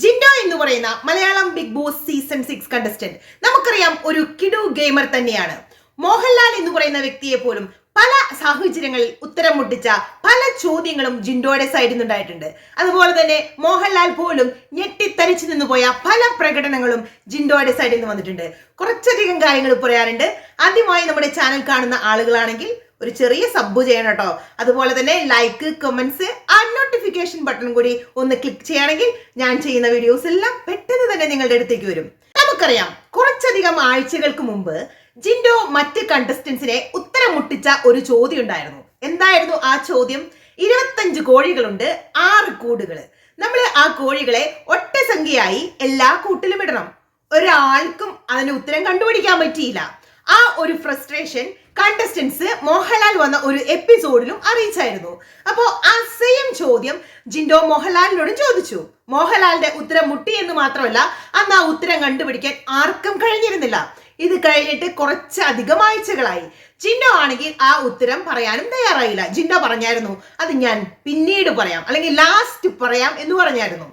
ജിൻഡോ എന്ന് പറയുന്ന Malayalam Bigg Boss season six contestant നമുക്കറിയാം ഒരു കിഡു ഗെയിമർ തന്നെയാണ്. മോഹൻലാൽ എന്ന് പറയുന്ന വ്യക്തിയെ പോലും പല സാഹചര്യങ്ങളിൽ ഉത്തരം മുട്ടിച്ച പല ചോദ്യങ്ങളും ജിൻഡോയുടെ സൈഡിൽ നിന്നുണ്ടായിട്ടുണ്ട്. അതുപോലെ തന്നെ മോഹൻലാൽ പോലും ഞെട്ടിത്തരിച്ചു നിന്ന് പോയ പല പ്രകടനങ്ങളും ജിൻഡോയുടെ സൈഡിൽ നിന്ന് വന്നിട്ടുണ്ട്. കുറച്ചധികം കാര്യങ്ങൾ പറയാറുണ്ട്. ആദ്യമായി നമ്മുടെ ചാനൽ കാണുന്ന ആളുകളാണെങ്കിൽ ഒരു ചെറിയ സബ് ചെയ്യണം കേട്ടോ. അതുപോലെ തന്നെ ലൈക്ക് കമൻസ് ആ നോട്ടിഫിക്കേഷൻ ബട്ടൺ കൂടി ഒന്ന് ക്ലിക്ക് ചെയ്യുകയാണെങ്കിൽ ഞാൻ ചെയ്യുന്ന വീഡിയോസ് എല്ലാം പെട്ടെന്ന് തന്നെ നിങ്ങളുടെ അടുത്തേക്ക് വരും. നമുക്കറിയാം കുറച്ചധികം ആഴ്ചകൾക്ക് മുമ്പ് ജിൻഡോ മറ്റ് കണ്ടസ്റ്റൻസിനെ ഉത്തരം മുട്ടിച്ച ഒരു ചോദ്യം ഉണ്ടായിരുന്നു. എന്തായിരുന്നു ആ ചോദ്യം? ഇരുപത്തഞ്ച് കോഴികളുണ്ട് ആറ് കൂടുകൾ. നമ്മൾ ആ കോഴികളെ ഒറ്റ സംഖ്യയായി എല്ലാ കൂട്ടിലും ഇടണം. ഒരാൾക്കും അതിന് ഉത്തരം കണ്ടുപിടിക്കാൻ പറ്റിയില്ല. ആ ഒരു ഫ്രസ്ട്രേഷൻ കണ്ടസ്റ്റൻസ് മോഹൻലാൽ വന്ന ഒരു എപ്പിസോഡിലും അറിയിച്ചായിരുന്നു. അപ്പോ ആ സെയിം ചോദ്യം ജിൻഡോ മോഹൻലാലിനോടും ചോദിച്ചു. മോഹൻലാലിന്റെ ഉത്തരം മുട്ടി എന്ന് മാത്രമല്ല അന്ന് ആ ഉത്തരം കണ്ടുപിടിക്കാൻ ആർക്കും കഴിഞ്ഞിരുന്നില്ല. ഇത് കഴിഞ്ഞിട്ട് കുറച്ചധികം ആഴ്ചകളായി. ജിൻഡോ ആണെങ്കിൽ ആ ഉത്തരം പറയാനും തയ്യാറായില്ല. ജിൻഡോ പറഞ്ഞായിരുന്നു അത് ഞാൻ പിന്നീട് പറയാം. അല്ലെങ്കിൽ ലാസ്റ്റ് പറയാം എന്ന് പറഞ്ഞായിരുന്നു.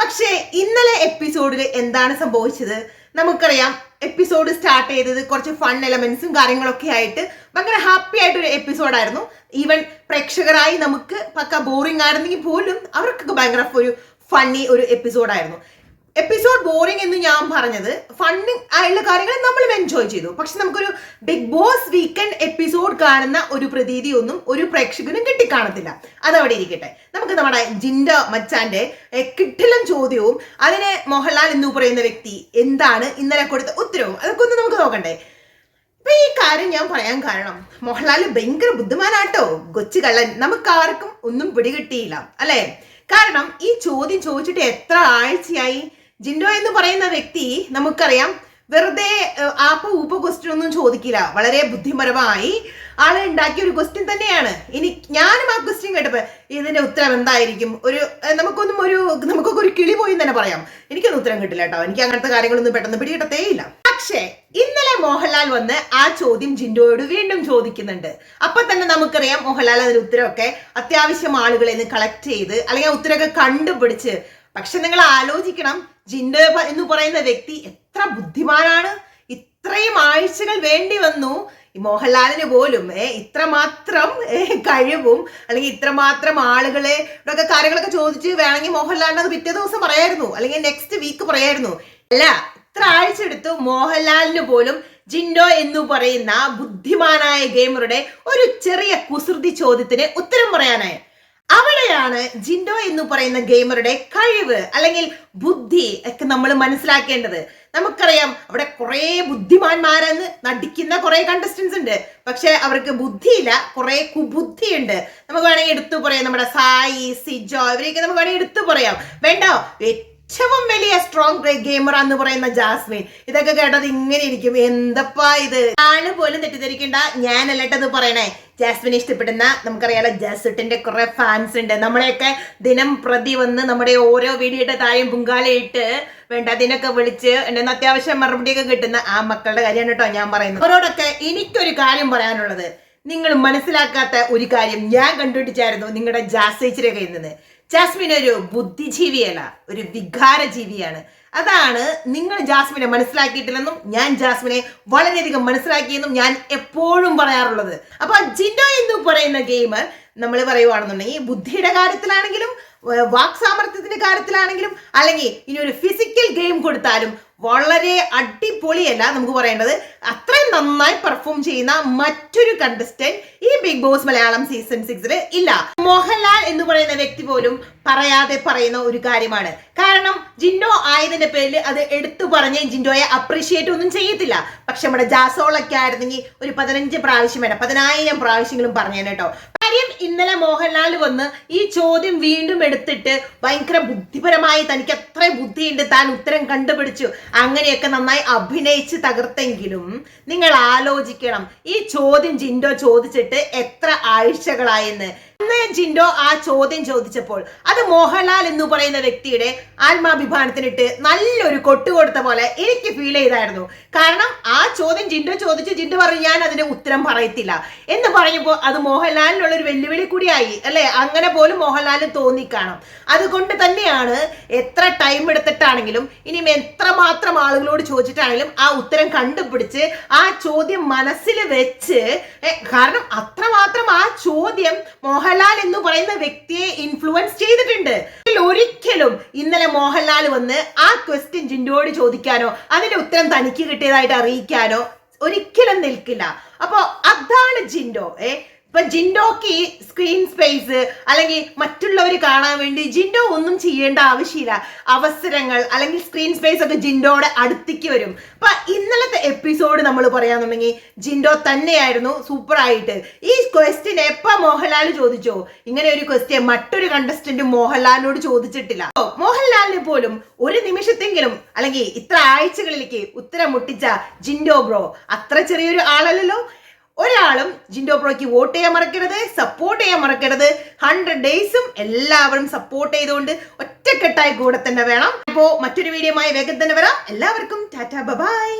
പക്ഷേ ഇന്നലെ എപ്പിസോഡിൽ എന്താണ് സംഭവിച്ചത്? നമുക്കറിയാം എപ്പിസോഡ് സ്റ്റാർട്ട് ചെയ്തത് കുറച്ച് ഫൺ എലമെന്റ്സും കാര്യങ്ങളൊക്കെ ആയിട്ട് ഭയങ്കര ഹാപ്പി ആയിട്ട് ഒരു എപ്പിസോഡായിരുന്നു ഈവൻ പ്രേക്ഷകരായി നമുക്ക് പക്ക ബോറിംഗ് ആയിരുന്നെങ്കിൽ പോലും അവർക്കൊക്കെ ഭയങ്കര ഒരു ഫണ്ണി ഒരു എപ്പിസോഡായിരുന്നു എപ്പിസോഡ് ബോറിംഗ് എന്ന് ഞാൻ പറഞ്ഞത് ഫണ്ടിങ് ആയുള്ള കാര്യങ്ങൾ നമ്മളും എൻജോയ് ചെയ്തു. പക്ഷെ നമുക്കൊരു ബിഗ് ബോസ് വീക്കെൻഡ് എപ്പിസോഡ് കാണുന്ന ഒരു പ്രതീതിയൊന്നും ഒരു പ്രേക്ഷകനും കിട്ടിക്കാണത്തില്ല. അതവിടെ ഇരിക്കട്ടെ. നമുക്ക് നമ്മുടെ ജിൻഡ മച്ചാന്റെ കിട്ടിലും ചോദ്യവും അതിനെ മോഹൻലാൽ എന്ന് പറയുന്ന വ്യക്തി എന്താണ് ഇന്നലെ കൊടുത്ത ഉത്തരവും അതൊക്കെ ഒന്ന് നമുക്ക് നോക്കണ്ടേ. ഇപ്പൊ ഈ കാര്യം ഞാൻ പറയാൻ കാരണം മോഹൻലാൽ ഭയങ്കര ബുദ്ധിമാനാട്ടോ. കൊച്ചു കള്ളൻ. നമുക്ക് ആർക്കും ഒന്നും പിടികിട്ടിയില്ല. അല്ലെ? കാരണം ഈ ചോദ്യം ചോദിച്ചിട്ട് എത്ര ആഴ്ചയായി? ജിൻഡോ എന്ന് പറയുന്ന വ്യക്തി നമുക്കറിയാം വെറുതെ ആപ്പ് ഊപ്പ ക്വസ്റ്റ്യൻ ഒന്നും ചോദിക്കില്ല. വളരെ ബുദ്ധിപരമായി ആളെ ഉണ്ടാക്കിയ ഒരു ക്വസ്റ്റ്യൻ തന്നെയാണ്. ഇനി ഞാനും ആ ക്വസ്റ്റ്യൻ കേട്ടപ്പോ ഇതിന്റെ ഉത്തരം എന്തായിരിക്കും? ഒരു നമുക്കൊന്നും ഒരു നമുക്കൊക്കെ ഒരു കിളി പോയി തന്നെ പറയാം. എനിക്കൊന്നും ഉത്തരം കിട്ടില്ല കേട്ടോ. എനിക്ക് അങ്ങനത്തെ കാര്യങ്ങളൊന്നും പെട്ടെന്ന് പിടികിട്ടത്തേ ഇല്ല. പക്ഷേ ഇന്നലെ മോഹൻലാൽ വന്ന് ആ ചോദ്യം ജിൻഡോയോട് വീണ്ടും ചോദിക്കുന്നുണ്ട്. അപ്പൊ തന്നെ നമുക്കറിയാം മോഹൻലാൽ അതിന് ഉത്തരമൊക്കെ അത്യാവശ്യം ആളുകളെ നിന്ന് കളക്ട് ചെയ്ത് അല്ലെങ്കിൽ ഉത്തരമൊക്കെ കണ്ടുപിടിച്ച് പക്ഷെ നിങ്ങൾ ആലോചിക്കണം ജിൻഡോ എന്ന് പറയുന്ന വ്യക്തി എത്ര ബുദ്ധിമാനാണ് ഇത്രയും ആഴ്ചകൾ വേണ്ടി വന്നു. മോഹൻലാലിന് പോലും ഇത്രമാത്രം കഴിവും അല്ലെങ്കിൽ ഇത്രമാത്രം ആളുകളെ ഇവിടെയൊക്കെ കാര്യങ്ങളൊക്കെ ചോദിച്ച് വേണമെങ്കിൽ മോഹൻലാലിന് അത് പിറ്റേ ദിവസം പറയായിരുന്നു അല്ലെങ്കിൽ നെക്സ്റ്റ് വീക്ക് പറയായിരുന്നു. അല്ല ഇത്ര ആഴ്ച എടുത്തു മോഹൻലാലിന് പോലും ജിൻഡോ എന്ന് പറയുന്ന ബുദ്ധിമാനായ ഗെയിമറുടെ ഒരു ചെറിയ കുസൃതി ചോദ്യത്തിന് ഉത്തരം പറയാനായി. അവിടെയാണ് ജിൻഡോ എന്ന് പറയുന്ന ഗെയിമറുടെ കഴിവ് അല്ലെങ്കിൽ ബുദ്ധി ഒക്കെ നമ്മൾ മനസ്സിലാക്കേണ്ടത്. നമുക്കറിയാം അവിടെ കുറെ ബുദ്ധിമാന്മാരെന്ന് നടിക്കുന്ന കുറെ കണ്ടസ്റ്റൻസ് ഉണ്ട്. പക്ഷെ അവർക്ക് ബുദ്ധിയില്ല കുറെ കുബുദ്ധിയുണ്ട്. നമുക്ക് വേണമെങ്കിൽ എടുത്തു പറയാം. നമ്മുടെ സായി സിജോ ഇവരെയൊക്കെ നമുക്ക് വേണമെങ്കിൽ എടുത്തു പറയാം. വേണ്ട? ഏറ്റവും വലിയ സ്ട്രോങ് ഗെയിമർ എന്ന് പറയുന്ന ജാസ്മിൻ. ഇതൊക്കെ കേട്ടത് ഇങ്ങനെ ഇരിക്കും. എന്തപ്പാ ഇത്? ആണ് പോലും തെറ്റിദ്ധരിക്കണ്ട. ഞാനല്ലട്ടത് പറയണേ. ജാസ്മിനെ ഇഷ്ടപ്പെടുന്ന നമുക്കറിയാലോ ജാസുട്ടിന്റെ കുറെ ഫാൻസ് ഉണ്ട്. നമ്മളെയൊക്കെ ദിനം പ്രതി വന്ന് നമ്മുടെ ഓരോ വീഡിയോയുടെ താഴെയും പുങ്കാലയിട്ട് വേണ്ട അതിനൊക്കെ വിളിച്ച് എന്നെ അത്യാവശ്യം മറുപടിയൊക്കെ കിട്ടുന്ന ആ മക്കളുടെ കാര്യമാണ് കേട്ടോ ഞാൻ പറയുന്നത്. അവരോടൊക്കെ എനിക്കൊരു കാര്യം പറയാനുള്ളത്. നിങ്ങൾ മനസ്സിലാക്കാത്ത ഒരു കാര്യം ഞാൻ കണ്ടുപിടിച്ചായിരുന്നു നിങ്ങളുടെ ജാസേച്ചിയുടെ കയ്യിൽ നിന്ന് ജാസ്മിൻ ഒരു ബുദ്ധിജീവിയല്ല ഒരു വികാര ജീവിയാണ് അതാണ് നിങ്ങൾ ജാസ്മിനെ മനസ്സിലാക്കിയിട്ടില്ലെന്നും ഞാൻ ജാസ്മിനെ വളരെയധികം മനസ്സിലാക്കിയെന്നും ഞാൻ എപ്പോഴും പറയാറുള്ളത്. അപ്പൊ ജിൻഡോ എന്ന് പറയുന്ന ഗെയിമർ നമ്മൾ പറയുവാണെന്നുണ്ടെങ്കിൽ ബുദ്ധിയുടെ കാര്യത്തിലാണെങ്കിലും വാക് സാമർത്ഥ്യത്തിന്റെ കാര്യത്തിലാണെങ്കിലും അല്ലെങ്കിൽ ഇനി ഒരു ഫിസിക്കൽ ഗെയിം കൊടുത്താലും വളരെ അടിപൊളിയല്ല നമുക്ക് പറയേണ്ടത്. അത്രയും നന്നായി പെർഫോം ചെയ്യുന്ന മറ്റൊരു കണ്ടസ്റ്റന്റ് ഈ ബിഗ് ബോസ് മലയാളം സീസൺ സിക്സിൽ ഇല്ല. എന്ന് പറയുന്ന വ്യക്തി പോലും പറയാതെ പറയുന്ന ഒരു കാര്യമാണ്. കാരണം ജിൻഡോ ആയതിന്റെ പേരിൽ അത് എടുത്തു പറഞ്ഞ് ജിൻഡോയെ അപ്രീഷിയേറ്റ് ഒന്നും ചെയ്യത്തില്ല. പക്ഷെ നമ്മുടെ ജാസോളൊക്കെ ആയിരുന്നെങ്കിൽ ഒരു പതിനഞ്ച് പ്രാവശ്യം വേണം പതിനായിരം പ്രാവശ്യങ്ങളും പറഞ്ഞേനെ കേട്ടോ. കാര്യം ഇന്നലെ മോഹൻലാൽ വന്ന് ഈ ചോദ്യം വീണ്ടും എടുത്തിട്ട് ഭയങ്കര ബുദ്ധിപരമായി തനിക്ക് അത്ര ബുദ്ധിയുണ്ട് താൻ ഉത്തരം കണ്ടുപിടിച്ചു അങ്ങനെയൊക്കെ നന്നായി അഭിനയിച്ച് തകർത്തെങ്കിലും നിങ്ങൾ ആലോചിക്കണം. ഈ ചോദ്യം ജിൻഡോ ചോദിച്ചിട്ട് എത്ര ആഴ്ചകളായെന്ന്. ജിൻഡോ ആ ചോദ്യം ചോദിച്ചപ്പോൾ അത് മോഹൻലാൽ എന്ന് പറയുന്ന വ്യക്തിയുടെ ആത്മാഭിമാനത്തിനിട്ട് നല്ലൊരു കൊട്ട് കൊടുത്ത പോലെ എനിക്ക് ഫീൽ ചെയ്തായിരുന്നു. കാരണം ആ ചോദ്യം ജിൻഡോ ചോദിച്ച് ജിൻഡോ പറഞ്ഞു ഞാൻ അതിന് ഉത്തരം പറയത്തില്ല. എന്ന് പറയുമ്പോൾ അത് മോഹൻലാലിനുള്ള ഒരു വെല്ലുവിളി കൂടിയായി അല്ലെ? അങ്ങനെ പോലും മോഹൻലാലിന് തോന്നിക്കാണും. അതുകൊണ്ട് തന്നെയാണ് എത്ര ടൈം എടുത്തിട്ടാണെങ്കിലും ഇനിയും എത്രമാത്രം ആളുകളോട് ചോദിച്ചിട്ടാണെങ്കിലും ആ ഉത്തരം കണ്ടുപിടിച്ച് ആ ചോദ്യം മനസ്സിൽ വെച്ച് കാരണം അത്രമാത്രം ആ ചോദ്യം മോഹൻലാൽ എന്ന് പറയുന്ന വ്യക്തിയെ ഇൻഫ്ലുവൻസ് ചെയ്തിട്ടുണ്ട്. ഒരിക്കലും ഇന്നലെ മോഹൻലാൽ വന്ന് ആ ക്വസ്റ്റ്യൻ ജിൻഡോട് ചോദിക്കാനോ അതിന്റെ ഉത്തരം തനിക്ക് കിട്ടിയതായിട്ട് അറിയിക്കാനോ ഒരിക്കലും നിൽക്കില്ല. അപ്പോ അതാണ് ജിൻഡോ ഏ? ഇപ്പൊ ജിൻഡോക്ക് ഈ സ്ക്രീൻ സ്പേസ് അല്ലെങ്കിൽ മറ്റുള്ളവർ കാണാൻ വേണ്ടി ജിൻഡോ ഒന്നും ചെയ്യേണ്ട ആവശ്യമില്ല. അവസരങ്ങൾ അല്ലെങ്കിൽ സ്ക്രീൻ സ്പേസ് ഒക്കെ ജിൻഡോയുടെ അടുത്തേക്ക് വരും. അപ്പൊ ഇന്നലത്തെ എപ്പിസോഡ് നമ്മൾ പറയാന്നുണ്ടെങ്കിൽ ജിൻഡോ തന്നെയായിരുന്നു സൂപ്പർ ആയിട്ട്. ഈ ക്വസ്റ്റ്യൻ എപ്പ മോഹൻലാൽ ചോദിച്ചോ? ഇങ്ങനെ ഒരു ക്വസ്റ്റ്യൻ മറ്റൊരു കണ്ടസ്റ്റന്റ് മോഹൻലാലിനോട് ചോദിച്ചിട്ടില്ല. മോഹൻലാലിന് പോലും ഒരു നിമിഷത്തെങ്കിലും അല്ലെങ്കിൽ ഇത്ര ആഴ്ചകളിലേക്ക് ഉത്തരം മുട്ടിച്ച ജിൻഡോ ബ്രോ അത്ര ചെറിയൊരു ആളല്ലല്ലോ. ഒരാളും ജിൻഡോ പ്രോയ്ക്ക് വോട്ട് ചെയ്യാൻ മറക്കരുത് സപ്പോർട്ട് ചെയ്യാൻ മറക്കരുത്. ഹൺഡ്രഡ് ഡേയ്സും എല്ലാവരും സപ്പോർട്ട് ചെയ്തുകൊണ്ട് ഒറ്റക്കെട്ടായി കൂടെ തന്നെ വേണം. അപ്പോ മറ്റൊരു വീഡിയോയുമായി വേഗം തന്നെ വരാം. എല്ലാവർക്കും ടാറ്റ ബൈ